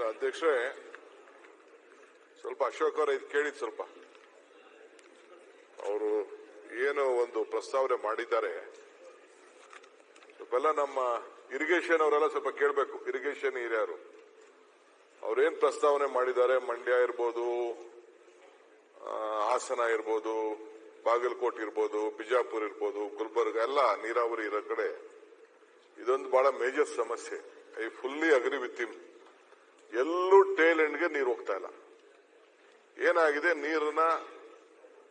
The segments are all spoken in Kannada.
ಇಲ್ಲ, ಅಧ್ಯಕ್ಷರೇ, ಸ್ವಲ್ಪ ಅಶೋಕ್ ಅವರ ಇದು ಕೇಳಿದ್ ಸ್ವಲ್ಪ. ಅವರು ಏನು ಒಂದು ಪ್ರಸ್ತಾವನೆ ಮಾಡಿದ್ದಾರೆ. ಸ್ವಲ್ಪ ನಮ್ಮ ಇರಿಗೇಷನ್ ಅವರೆಲ್ಲ ಸ್ವಲ್ಪ ಕೇಳಬೇಕು. ಇರಿಗೇಷನ್ ಹಿರಿಯರು. ಅವ್ರೇನ್ ಪ್ರಸ್ತಾವನೆ ಮಾಡಿದ್ದಾರೆ? ಮಂಡ್ಯ ಇರ್ಬೋದು ಹಾಸನ ಇರ್ಬೋದು, ಬಾಗಲಕೋಟೆ ಇರ್ಬೋದು, ಬಿಜಾಪುರ್ ಇರ್ಬೋದು, ಗುಲ್ಬರ್ಗ, ಎಲ್ಲ ನೀರಾವರಿ ಇರೋ ಕಡೆ ಇದೊಂದು ಬಹಳ ಮೇಜರ್ ಸಮಸ್ಯೆ. I fully agree with him ಎಲ್ಲೂ ಟೇಲ್ ಎಂಡ್ಗೆ ನೀರು ಹೋಗ್ತಾ ಇಲ್ಲ. ಏನಾಗಿದೆ? ನೀರನ್ನ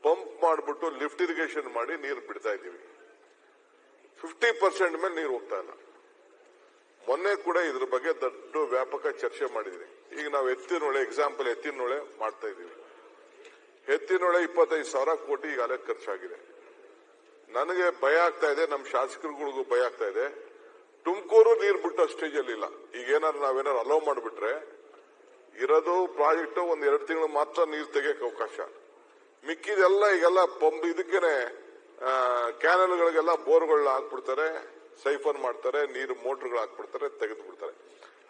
ಪಂಪ್ ಮಾಡಿಬಿಟ್ಟು ಲಿಫ್ಟ್ ಇರಿಗೇಷನ್ ಮಾಡಿ ನೀರು ಬಿಡ್ತಾ ಇದ್ದೀವಿ. ಫಿಫ್ಟಿ ಪರ್ಸೆಂಟ್ ಮೇಲೆ ನೀರು ಹೋಗ್ತಾ ಇಲ್ಲ. ಮೊನ್ನೆ ಕೂಡ ಇದ್ರ ಬಗ್ಗೆ ದೊಡ್ಡ ವ್ಯಾಪಕ ಚರ್ಚೆ ಮಾಡಿದ್ವಿ. ಈಗ ನಾವು ಎತ್ತಿನೊಳೆ ಎಕ್ಸಾಂಪಲ್ ಎತ್ತಿನೊಳೆ ಮಾಡ್ತಾ ಇದೀವಿ ಎತ್ತಿನೊಳೆ ಇಪ್ಪತ್ತೈದು ಸಾವಿರ ಕೋಟಿ ಈಗಾಗಲೇ ಖರ್ಚಾಗಿದೆ. ನನಗೆ ಭಯ ಆಗ್ತಾ ಇದೆ, ನಮ್ಮ ಶಾಸಕರುಗಳಿಗೂ ಭಯ ಆಗ್ತಾ ಇದೆ. ತುಮಕೂರು ನೀರು ಬಿಟ್ಟ ಸ್ಟೇಜ್ ಅಲ್ಲಿ ಇಲ್ಲ ಈಗ ಏನಾದ್ರು ನಾವೇನಾದ್ರು ಅಲೋ ಮಾಡಿಬಿಟ್ರೆ ಇರೋದು ಪ್ರಾಜೆಕ್ಟ್ ಒಂದ್ ಎರಡು ತಿಂಗಳು ಮಾತ್ರ ನೀರು ತೆಗಿಯಕ್ಕೆ ಅವಕಾಶ. ಮಿಕ್ಕಿದೆಲ್ಲ ಈಗೆಲ್ಲ ಪಂಪ್ ಇದಕ್ಕೇನೆ ಕ್ಯಾನಲ್ಗಳಿಗೆಲ್ಲ ಬೋರ್ಗಳನ್ನ ಹಾಕ್ಬಿಡ್ತಾರೆ ಸೈಫನ್ ಮಾಡ್ತಾರೆ, ನೀರು ಮೋಟರ್ಗಳು ಹಾಕ್ಬಿಡ್ತಾರೆ ತೆಗೆದು ಬಿಡ್ತಾರೆ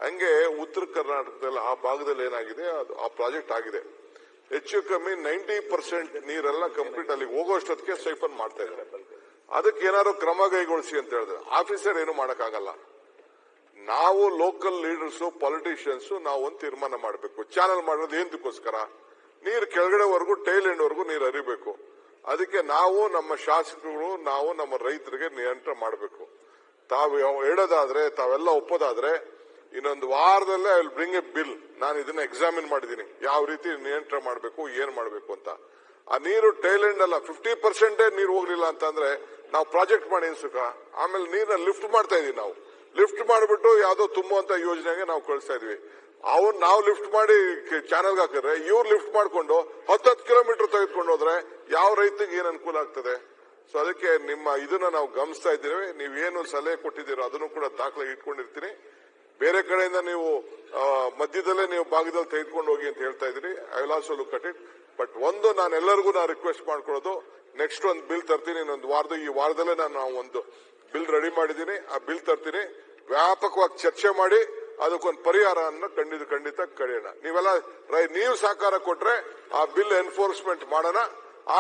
ಹಂಗೆ ಉತ್ತರ ಕರ್ನಾಟಕದಲ್ಲಿ ಆ ಭಾಗದಲ್ಲಿ ಏನಾಗಿದೆ, ಅದು ಆ ಪ್ರಾಜೆಕ್ಟ್ ಆಗಿದೆ. ಹೆಚ್ಚು ಕಮ್ಮಿ ನೈಂಟಿ ಪರ್ಸೆಂಟ್ ನೀರೆಲ್ಲ ಕಂಪ್ಲೀಟ್ ಅಲ್ಲಿ ಹೋಗೋಷ್ಟೊತ್ತಿಗೆ ಸೈಫನ್ ಮಾಡ್ತಾ ಇದ್ದಾರೆ. ಅದಕ್ಕೆ ಏನಾದ್ರು ಕ್ರಮ ಕೈಗೊಳಿಸಿ ಅಂತ ಹೇಳಿದ್ರೆ. ಆಫೀಸರ್ ಏನು ಮಾಡಕ್ಕಾಗಲ್ಲ. ನಾವು ಲೋಕಲ್ ಲೀಡರ್ಸ್ ಪಾಲಿಟಿಷಿಯನ್ಸ್ ನಾವು ಒಂದು ತೀರ್ಮಾನ ಮಾಡಬೇಕು. ಚಾನಲ್ ಮಾಡೋದು ಏನದಕ್ಕೋಸ್ಕರ ನೀರು ಕೆಳಗಡೆವರೆಗೂ ಟೈಲ್ ಎಂಡ್ ವರೆಗೂ ನೀರು ಹರಿಬೇಕು. ಅದಕ್ಕೆ ನಾವು ನಮ್ಮ ಶಾಸಕರು, ನಾವು ನಮ್ಮ ರೈತರಿಗೆ ನಿಯಂತ್ರಣ ಮಾಡಬೇಕು. ತಾವು ಹೇಳೋದಾದ್ರೆ ತಾವೆಲ್ಲ ಒಪ್ಪೋದಾದ್ರೆ, ಇನ್ನೊಂದು ವಾರದಲ್ಲೇ I will bring a bill ನಾನು ಇದನ್ನ ಎಕ್ಸಾಮಿನ್ ಮಾಡಿದ್ದೀನಿ. ಯಾವ ರೀತಿ ನಿಯಂತ್ರಣ ಮಾಡಬೇಕು, ಏನ್ ಮಾಡಬೇಕು ಅಂತ. ಆ ನೀರು ಟೈಲೆಂಡ್ ಅಲ್ಲ ಫಿಫ್ಟಿ ಪರ್ಸೆಂಟೇ ನೀರು ಹೋಗ್ಲಿಲ್ಲ ಅಂತಂದ್ರೆ ನಾವು ಪ್ರಾಜೆಕ್ಟ್ ಮಾಡಿ ಏನ್ ಸುಖ? ಆಮೇಲೆ ನೀರನ್ನ ಲಿಫ್ಟ್ ಮಾಡ್ತಾ ಇದೀವಿ ನಾವು. ಲಿಫ್ಟ್ ಮಾಡಿಬಿಟ್ಟು ಯಾವ್ದೋ ತುಂಬುವಂತ ಯೋಜನೆಗೆ ನಾವು ಕಳಿಸ್ತಾ ಇದೀವಿ. ಅವ್ರು ನಾವು ಲಿಫ್ಟ್ ಮಾಡಿ ಚಾನಲ್ಗೆ ಹಾಕಿದ್ರೆ, ಇವ್ರು ಲಿಫ್ಟ್ ಮಾಡ್ಕೊಂಡು ಹತ್ತತ್ತು ಕಿಲೋಮೀಟರ್ ತೆಗೆದುಕೊಂಡು ಹೋದ್ರೆ ಯಾವ ರೈತಿಗೆ ಏನು ಅನುಕೂಲ ಆಗ್ತದೆ? ಸೊ ಅದಕ್ಕೆ ನಿಮ್ಮ ಇದನ್ನ ನಾವು ಗಮನಿಸ್ತಾ ಇದ್ದೀವಿ. ನೀವೇನು ಸಲಹೆ ಕೊಟ್ಟಿದ್ದೀರೋ ಅದನ್ನು ಕೂಡ ದಾಖಲೆ ಇಟ್ಕೊಂಡಿರ್ತೀನಿ. ಬೇರೆ ಕಡೆಯಿಂದ ನೀವು ಮಧ್ಯದಲ್ಲೇ ನೀವು ಭಾಗದಲ್ಲಿ ತೆಗೆದುಕೊಂಡು ಹೋಗಿ ಅಂತ ಹೇಳ್ತಾ ಇದ್ದೀರಿ. I will also look at it but ಒಂದು ನಾನು ಎಲ್ಲರಿಗೂ ನಾನು ರಿಕ್ವೆಸ್ಟ್ ಮಾಡ್ಕೊಳ್ಳೋದು ನೆಕ್ಸ್ಟ್ ಒಂದು ಬಿಲ್ ತರ್ತೀನಿ, ಇನ್ನೊಂದು ವಾರದ ಈ ವಾರದಲ್ಲೇ ನಾನು ಒಂದು ಬಿಲ್ ರೆಡಿ ಮಾಡಿದ್ದೀನಿ. ಆ ಬಿಲ್ ತರ್ತೀನಿ. ವ್ಯಾಪಕವಾಗಿ ಚರ್ಚೆ ಮಾಡಿ, ಅದಕ್ಕೊಂದು ಪರಿಹಾರವನ್ನು ಖಂಡಿತ ಖಂಡಿತ ಕಳೆಯೋಣ. ನೀವೆಲ್ಲ ನೀವು ಸಹಕಾರ ಕೊಟ್ರೆ ಆ ಬಿಲ್ ಎನ್ಫೋರ್ಸ್ಮೆಂಟ್ ಮಾಡೋಣ.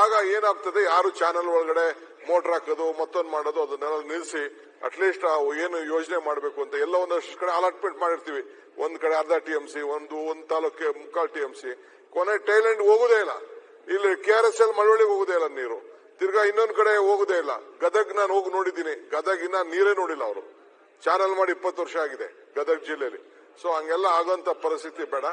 ಆಗ ಏನಾಗ್ತದೆ, ಯಾರು ಚಾನೆಲ್ ಒಳಗಡೆ ಮೋಟರ್ ಹಾಕೋದು, ಮತ್ತೊಂದು ಮಾಡೋದು, ಅದನ್ನೆಲ್ಲ ನಿಲ್ಲಿಸಿ ಅಟ್ಲೀಸ್ಟ್ ಏನು ಯೋಜನೆ ಮಾಡಬೇಕು ಅಂತ ಎಲ್ಲ ಒಂದಷ್ಟು ಕಡೆ ಅಲಾಟ್ಮೆಂಟ್ ಮಾಡಿರ್ತೀವಿ. ಒಂದ್ ಕಡೆ ಅರ್ಧ ಟಿ ಎಂ ಸಿ ಒಂದು ಒಂದು ತಾಲೂಕಿಗೆ ಮುಕ್ಕಾಲ್ ಟಿ ಎಂ ಸಿ ಕೊನೆ ಟೈಲೆಂಡ್ ಹೋಗುದೇ ಇಲ್ಲ. ಇಲ್ಲಿ ಕೆ ಆರ್ ಎಸ್ ಎಲ್ ಮಳವಳ್ಳಿಗೆ ಹೋಗುದೇ ಇಲ್ಲ ನೀರು. ತಿರ್ಗಾ ಇನ್ನೊಂದ್ ಕಡೆ ಹೋಗುದೇ ಇಲ್ಲ. ಗದಗ್ ನಾನು ಹೋಗಿ ನೋಡಿದ್ದೀನಿ. ಗದಗ್ ಇನ್ನ ನೀರೇ ನೋಡಿಲ್ಲ ಅವರು. ಚಾನಲ್ ಮಾಡಿ ಇಪ್ಪತ್ತು ವರ್ಷ ಆಗಿದೆ ಗದಗ್ ಜಿಲ್ಲೆಯಲ್ಲಿ ಸೊ ಹಂಗೆಲ್ಲ ಆಗೋಂತ ಪರಿಸ್ಥಿತಿ ಬೇಡ.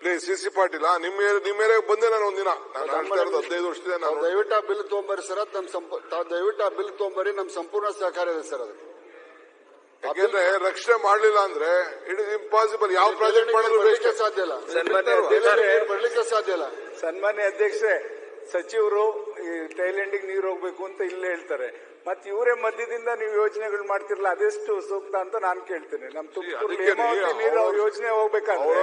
ಪ್ಲೀಸ್ ಸಿ ಸಿ ಪಾಟೀಲ್ ನಿಮ್ಮ ನಿಮ್ಮ ಏರಿಯಾಗೆ ಬಂದೆ ನಾನು ಒಂದಿನ. ನಾನು ಇರೋದು ಹದಿನೈದು ವರ್ಷದಿಂದ ನಾನು ದಯವಿಟ್ಟು ಆ ಬಿಲ್ ತಗೊಂಬರಿ ಸರ್. ದಯವಿಟ್ಟು ಆ ಬಿಲ್ ತೊಗೊಂಬರಿ ನಮ್ ಸಂಪೂರ್ಣ ಸಹಕಾರ ಇದೆ ಸರ್ ಅದಕ್ಕೆ ಯಾಕೆಂದ್ರೆ ರಕ್ಷಣೆ ಮಾಡಲಿಲ್ಲ ಅಂದ್ರೆ ಇಟ್ ಇಸ್ ಇಂಪಾಸಿಬಲ್ ಯಾವ ಪ್ರಾಜೆಕ್ಟ್ ಮಾಡಲು ಬರ್ಲಿಕ್ಕೆ ಸಾಧ್ಯ ಇಲ್ಲ. ಬರ್ಲಿಕ್ಕೆ ಸಾಧ್ಯ ಇಲ್ಲ. ಸನ್ಮಾನ್ಯ ಅಧ್ಯಕ್ಷರೇ ಸಚಿವರು ಈ ಟೈಲೆಂಡಿಗೆ ನೀರು ಹೋಗ್ಬೇಕು ಅಂತ ಇಲ್ಲೇ ಹೇಳ್ತಾರೆ. ಮತ್ತೆ ಇವರೇ ಮಧ್ಯದಿಂದ ನೀವು ಯೋಜನೆಗಳು ಮಾಡ್ತಿರಲ್ಲ ಅದೆಷ್ಟು ಸೂಕ್ತ ಅಂತ ನಾನು ಕೇಳ್ತೇನೆ. ನಮ್ ತುಮಕೂರು ಯೋಜನೆ ಹೋಗ್ಬೇಕಾದ್ರೆ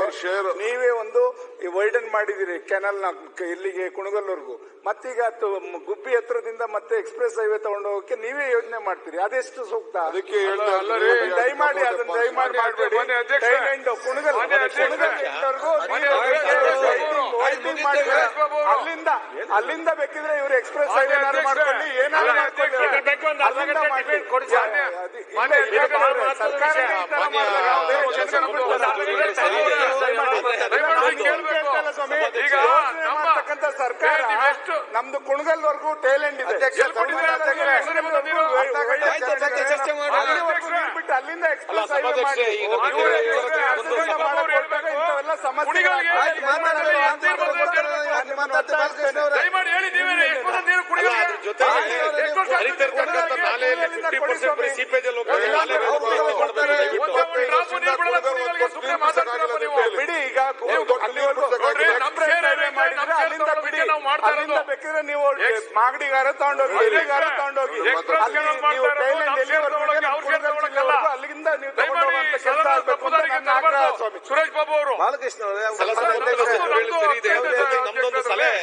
ನೀವೇ ಒಂದು ಈ ವೈಡನ್ ಮಾಡಿದಿರಿ ಕೆನಲ್ನ ಇಲ್ಲಿಗೆ ಕುಣಗಲ್ವರೆಗೂ ಮತ್ತೀಗ ಗುಬ್ಬಿ ಹತ್ರದಿಂದ ಮತ್ತೆ ಎಕ್ಸ್ಪ್ರೆಸ್ ಹೈವೇ ತಗೊಂಡು ಹೋಗಕ್ಕೆ ನೀವೇ ಯೋಜನೆ ಮಾಡ್ತೀರಿ ಅದೆಷ್ಟು ಸೂಕ್ತ? ಅದಕ್ಕೆ ದಯಮಾಡಿ ಅದನ್ನ ದಯಮಾಡಿ ಮಾಡಬೇಡಿ. ಕುಣಗಲ್. ಅಲ್ಲಿಂದ ಅಲ್ಲಿಂದ ಬೇಕಿದ್ರೆ ಇವರು ಎಕ್ಸ್ಪ್ರೆಸ್ ಹೈವೇ ಅಧ್ಯಕ್ಷ. ಮಾಡ್ಕೊಳ್ಳಿ ಏನಾದ್ರು ಮಾಡ್ಕೊಳ್ಳಿ. ಇದಕ್ಕೆ ಒಂದು ಅರ್ಧ ಗಂಟೆ ಮಾಡಿ. ಕೊಡಿ ಮಾನ್ಯ. ಸರ್ಕಾರ ನಮ್ದು ಕುಣಗಲ್ವರೆಗೂ ಟೇಲೆಂಟ್ ಇದೆ. ಚರ್ಚೆ ಮಾಡಿ. ಅಲ್ಲಿಂದ ಎಕ್ಸ್ಪ್ರೆಸ್ ಅಲ್ಲ, ಹರಿತಿರ್ತಕ್ಕಂಥ ನಾಲೆಯಲ್ಲಿ ಫಿಫ್ಟಿ ಪರ್ಸೆಂಟ್ ಬರೀ ಸೀಪೇಜ್ ಅಲ್ಲಿ ಬಿಡಿ ಈಗ ನೀವು ಅಲ್ಲಿಂದ ಬಿಡಿ. ನಾವು. ಬೇಕಿದ್ರೆ ಮಾಗಡಿಗಾರ ತಗೊಂಡೋಗಿ ಎಲ್ಲಿಗಾರ ತಗೊಂಡೋಗಿ. ಅಲ್ಲಿಂದ ಕೆಲಸ ಆಗ್ಬೇಕು. ಸ್ವಾಮಿ. ಸುರೇಶ್ ಬಾಬು ಅವರು. ಬಾಲಕೃಷ್ಣ ಅವರೇ, ಸಲ- ಸಭಾಧ್ಯಕ್ಷರು ನಮ್ದು- ಹೇಳಿದ್ದೀರಿ, ಇದೆ. ನಮ್ದು- ಜೊತೆಗೆ ನಮ್ದೊಂದು ಸಲಹೆ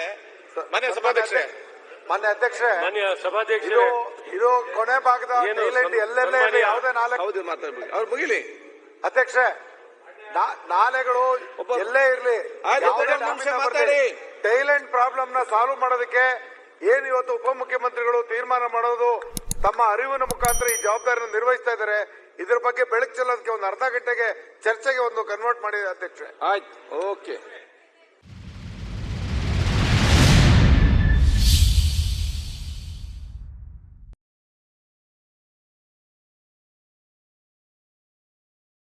ಮನೆ ಸಭಾಧ್ಯಕ್ಷರೇ ಮಾನ್ಯ ಅಧ್ಯಕ್ಷರೇ ಮಾನ್ಯ ಇದು ಸಭಾಧ್ಯಕ್ಷರೇ ಇದು ಕೊನೆ ಭಾಗದ ಎಲ್ಲೆಲ್ಲೇ ಇರಲಿ, ಯಾವುದೇ ನಾಲ್ಕು ಹೌದು ಮಾತಾಡ್ಬೇಕು ಅವ್ರು ಮುಗಿಲಿ? ಅಧ್ಯಕ್ಷರೇ ನಾಲೆಗಳು ಎಲ್ಲೇ ಇರ್ಲಿ ಟೈಲೆಂಟ್ ಪ್ರಾಬ್ಲಮ್ನ ಸಾಲ್ವ್ ಮಾಡೋದಕ್ಕೆ ಏನ್ ಇವತ್ತು ಉಪಮುಖ್ಯಮಂತ್ರಿಗಳು ತೀರ್ಮಾನ ಮಾಡೋದು? ತಮ್ಮ ಅರಿವಿನ ಮುಖಾಂತರ ಈ ಜವಾಬ್ದಾರಿಯನ್ನು ನಿರ್ವಹಿಸ್ತಾ ಇದ್ದಾರೆ. ಇದ್ರ ಬಗ್ಗೆ ಬೆಳಕು ಚೆಲ್ಲೋದಕ್ಕೆ ಒಂದು ಅರ್ಧ ಗಂಟೆಗೆ ಚರ್ಚೆಗೆ ಒಂದು ಕನ್ವರ್ಟ್ ಮಾಡಿದೆ ಅಧ್ಯಕ್ಷ ಆಯ್ತು ಓಕೆ.